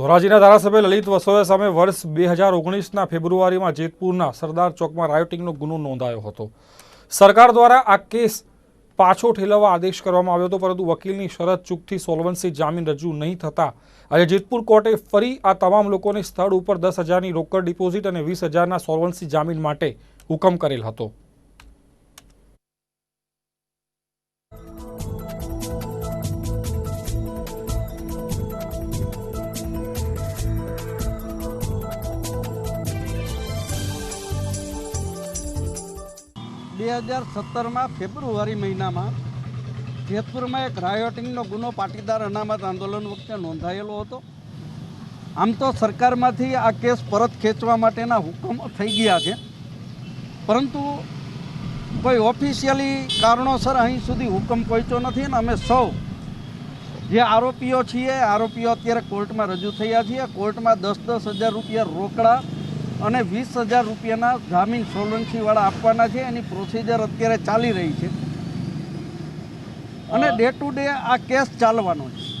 ધોરાજીના ધારાસભ્ય લલિત વસોયા સામે વર્ષ બે હજાર ઓગણીસના ફેબ્રુઆરીમાં જેતપુરના સરદાર ચોકમાં રાયોટિંગનો ગુનો નોંધાયો હતો. સરકાર દ્વારા આ કેસ પાછો ઠેલવવા આદેશ કરવામાં આવ્યો હતો, પરંતુ વકીલની શરત ચૂકથી સોલ્વન્સી જામીન રજૂ નહીં થતા. આજે જેતપુર કોર્ટે ફરી આ તમામ લોકોને સ્થળ ઉપર દસ હજારની રોકડ ડિપોઝિટ અને વીસ હજારના સોલ્વન્સી જામીન માટે હુકમ કરેલ હતો. બે હજાર સત્તરમાં ફેબ્રુઆરી મહિનામાં જેતપુરમાં એક રાયોટિંગનો ગુનો પાટીદાર અનામત આંદોલન વખતે નોંધાયેલો હતો. આમ તો સરકારમાંથી આ કેસ પરત ખેંચવા માટેના હુકમ થઈ ગયા છે. પરંતુ કોઈ ઓફિશિયલી કારણોસર અહીં સુધી હુકમ પહોંચ્યો નથી અને અમે સૌ જે આરોપીઓ છીએ, આરોપીઓ અત્યારે કોર્ટમાં રજૂ થયા છીએ. કોર્ટમાં દસ દસ હજાર રૂપિયા રોકડા અને વીસ હજાર રૂપિયાના જામીન સોલવન્સીવાળા આપવાના છે. એની પ્રોસિજર અત્યારે ચાલી રહી છે. અને ડે ટુ ડે આ કેસ ચાલવાનો છે.